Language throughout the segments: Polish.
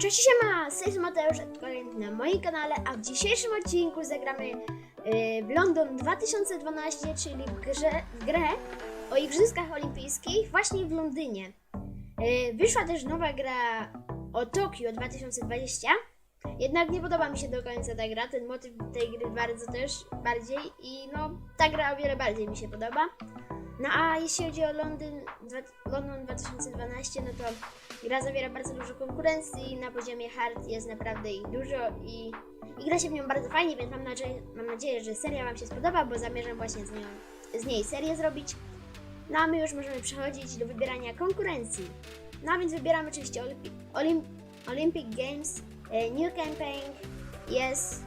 Cześć siema, z tej Mateusz, na moim kanale, a w dzisiejszym odcinku zagramy yy, w London 2012, czyli w, grze, w grę o Igrzyskach Olimpijskich właśnie w Londynie. Yy, wyszła też nowa gra o Tokio 2020, jednak nie podoba mi się do końca ta gra, ten motyw tej gry bardzo też bardziej i no ta gra o wiele bardziej mi się podoba. No a jeśli chodzi o Londyn, London 2012, no to gra zawiera bardzo dużo konkurencji, na poziomie hard jest naprawdę ich dużo i, i gra się w nią bardzo fajnie, więc mam nadzieję, mam nadzieję, że seria Wam się spodoba, bo zamierzam właśnie z, nią, z niej serię zrobić. No a my już możemy przechodzić do wybierania konkurencji. No a więc wybieramy oczywiście Olympi- Olymp- Olympic Games, e, New Campaign, jest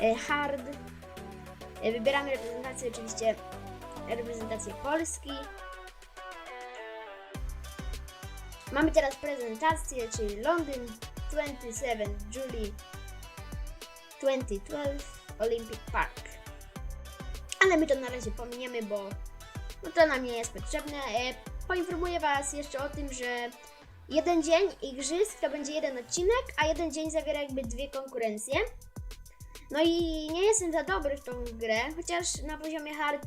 e, Hard. E, Wybieramy reprezentację oczywiście reprezentację Polski. Mamy teraz prezentację, czyli Londyn 27 July 2012 Olympic Park. Ale my to na razie pominiemy, bo no to nam nie jest potrzebne. E, poinformuję Was jeszcze o tym, że jeden dzień igrzysk to będzie jeden odcinek, a jeden dzień zawiera jakby dwie konkurencje. No i nie jestem za dobry w tą grę, chociaż na poziomie hard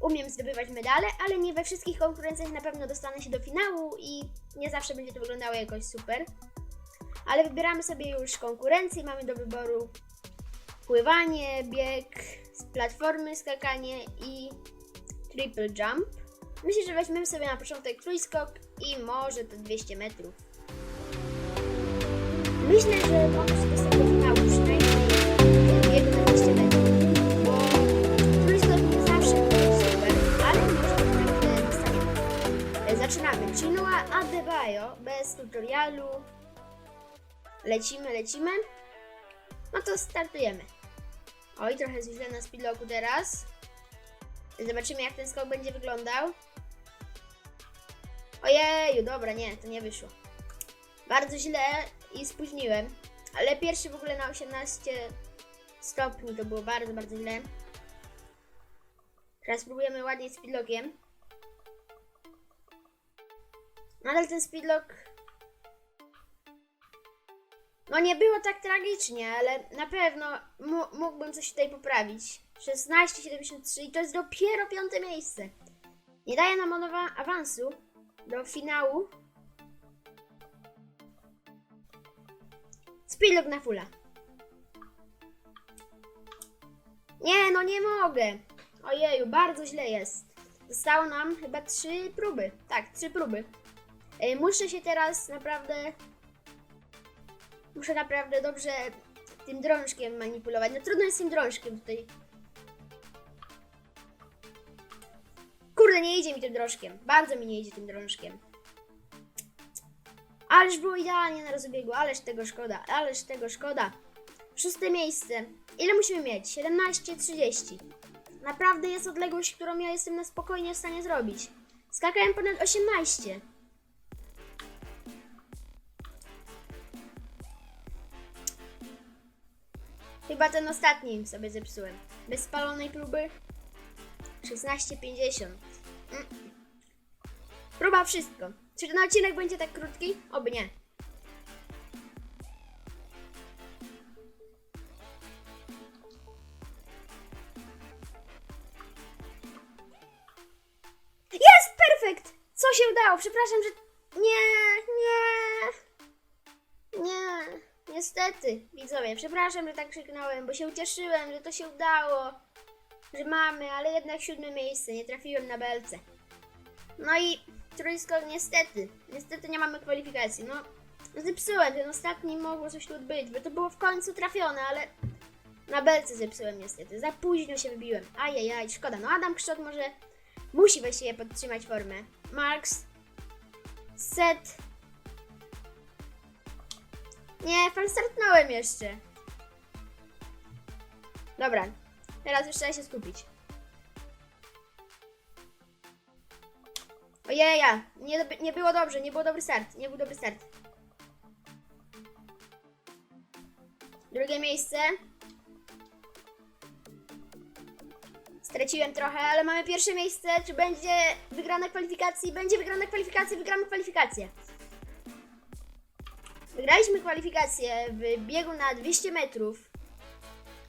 umiem zdobywać medale, ale nie we wszystkich konkurencjach na pewno dostanę się do finału i nie zawsze będzie to wyglądało jakoś super. Ale wybieramy sobie już konkurencję, mamy do wyboru pływanie, bieg, z platformy, skakanie i triple jump. Myślę, że weźmiemy sobie na początek trójskok i może to 200 metrów. Myślę, że dostać do finału Adebayo bez tutorialu. Lecimy, lecimy. No to startujemy. Oj, trochę źle na speedlocku teraz. Zobaczymy jak ten skok będzie wyglądał. Ojeju, dobra, nie, to nie wyszło. Bardzo źle i spóźniłem. Ale pierwszy w ogóle na 18 stopni to było bardzo, bardzo źle. Teraz spróbujemy ładnie speedlockiem. Nadal ten speedlock. No nie było tak tragicznie, ale na pewno mógłbym coś tutaj poprawić. 16,73 i to jest dopiero piąte miejsce. Nie daje nam ono awansu do finału. Speedlock na fulla. Nie, no nie mogę. Ojeju, bardzo źle jest. Zostało nam chyba trzy próby. Tak, trzy próby. E, Muszę się teraz naprawdę. Muszę naprawdę dobrze tym drążkiem manipulować. No trudno jest tym drążkiem tutaj. Kurde, nie idzie mi tym drążkiem. Bardzo mi nie idzie tym drążkiem. Ależ było idealnie na rozbiegu, ależ tego szkoda, ależ tego szkoda. Szóste miejsce. Ile musimy mieć? 17,30. Naprawdę jest odległość, którą ja jestem na spokojnie w stanie zrobić. Skakałem ponad 18. Chyba ten ostatni sobie zepsułem. Bez spalonej próby 16,50. Mm. Próba wszystko. Czy ten odcinek będzie tak krótki? Oby nie. Jest! Perfekt! Co się udało? Przepraszam, że... Nie, nie... Nie, niestety, widzowie, przepraszam, że tak krzyknąłem, bo się ucieszyłem, że to się udało, że mamy, ale jednak siódme miejsce, nie trafiłem na belce. No i trójskok niestety, niestety nie mamy kwalifikacji, no zepsułem, ten ostatni mogło coś tu być, bo to było w końcu trafione, ale na belce zepsułem niestety, za późno się wybiłem, ajajaj, szkoda, no Adam Kształt może musi właściwie podtrzymać formę. Marks, set, nie, falstartnąłem jeszcze. Dobra, teraz już trzeba się skupić. Ojeja, nie, nie było dobrze, nie był dobry start, nie był dobry start. Drugie miejsce. Straciłem trochę, ale mamy pierwsze miejsce. Czy będzie wygrana kwalifikacji? Będzie wygrana kwalifikacja, wygramy kwalifikację. Wygramy Graliśmy kwalifikacje w biegu na 200 metrów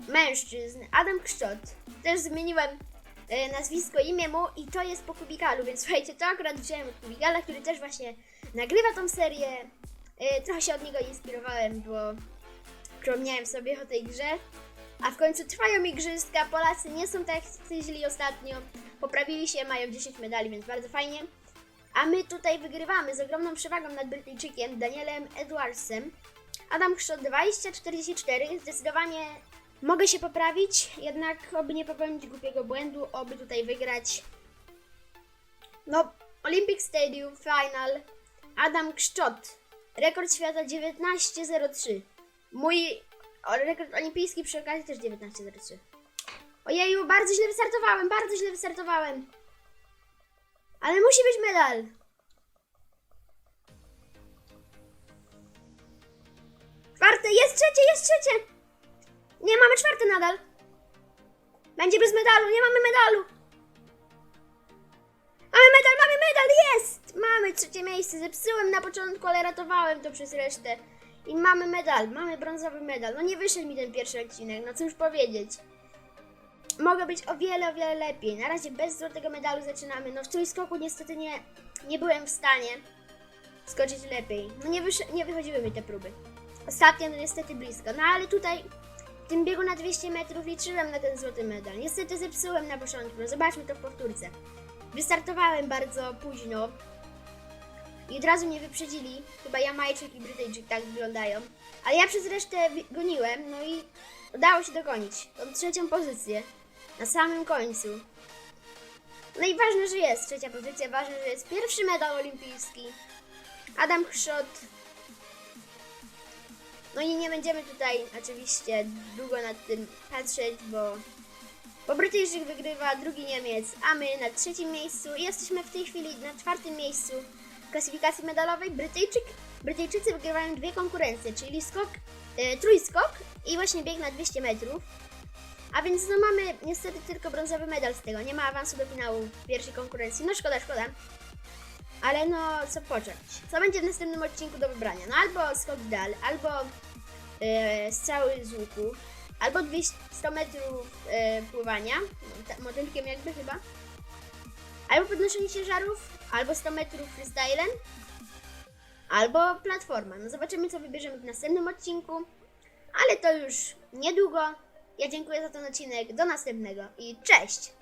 mężczyzn. Adam Kszczot. Też zmieniłem e, nazwisko, imię mu i to jest po Kubikalu, więc słuchajcie, to akurat wziąłem od Kubikala, który też właśnie nagrywa tą serię. E, trochę się od niego inspirowałem, bo przypomniałem sobie o tej grze. A w końcu trwają igrzyska, Polacy nie są tak jak źli ostatnio. Poprawili się, mają 10 medali, więc bardzo fajnie. A my tutaj wygrywamy z ogromną przewagą nad Brytyjczykiem Danielem Edwardsem. Adam Chrzot 20-44. Zdecydowanie mogę się poprawić, jednak oby nie popełnić głupiego błędu, oby tutaj wygrać. No, Olympic Stadium Final. Adam Kszczot. Rekord świata 19.03. Mój rekord olimpijski przy okazji też 19.03. Ojeju, bardzo źle wystartowałem, bardzo źle wystartowałem. Ale musi być medal. Czwarte, jest trzecie, jest trzecie. Nie, mamy czwarte nadal. Będzie bez medalu, nie mamy medalu. Mamy medal, mamy medal, jest! Mamy trzecie miejsce, zepsułem na początku, ale ratowałem to przez resztę. I mamy medal, mamy brązowy medal. No nie wyszedł mi ten pierwszy odcinek, no cóż powiedzieć. Mogę być o wiele, o wiele lepiej. Na razie bez złotego medalu zaczynamy. No w trójskoku niestety nie, nie byłem w stanie skoczyć lepiej. No nie, wysz- nie wychodziły mi te próby. Ostatnio no niestety blisko. No ale tutaj w tym biegu na 200 metrów liczyłem na ten złoty medal. Niestety zepsułem na początku. No zobaczmy to w powtórce. Wystartowałem bardzo późno. I od razu mnie wyprzedzili. Chyba Jamajczyk i Brytyjczyk tak wyglądają. Ale ja przez resztę goniłem, no i udało się dogonić tą trzecią pozycję. Na samym końcu. No i ważne, że jest trzecia pozycja, ważne, że jest pierwszy medal olimpijski. Adam Chrzot. No i nie będziemy tutaj oczywiście długo nad tym patrzeć, bo bo Brytyjczyk wygrywa, drugi Niemiec, a my na trzecim miejscu. Jesteśmy w tej chwili na czwartym miejscu w klasyfikacji medalowej. Brytyjczyk, Brytyjczycy wygrywają dwie konkurencje, czyli skok, e, trójskok i właśnie bieg na 200 metrów. A więc no mamy niestety tylko brązowy medal z tego. Nie ma awansu do finału w pierwszej konkurencji. No szkoda, szkoda. Ale no, co począć? Co będzie w następnym odcinku do wybrania? No albo skok dal, albo e, strzały z łuku, albo 200 metrów e, pływania, motylkiem jakby chyba, albo podnoszenie ciężarów, albo 100 metrów freestylem, albo platforma. No zobaczymy, co wybierzemy w następnym odcinku, ale to już niedługo. Ja dziękuję za ten odcinek, do następnego i cześć!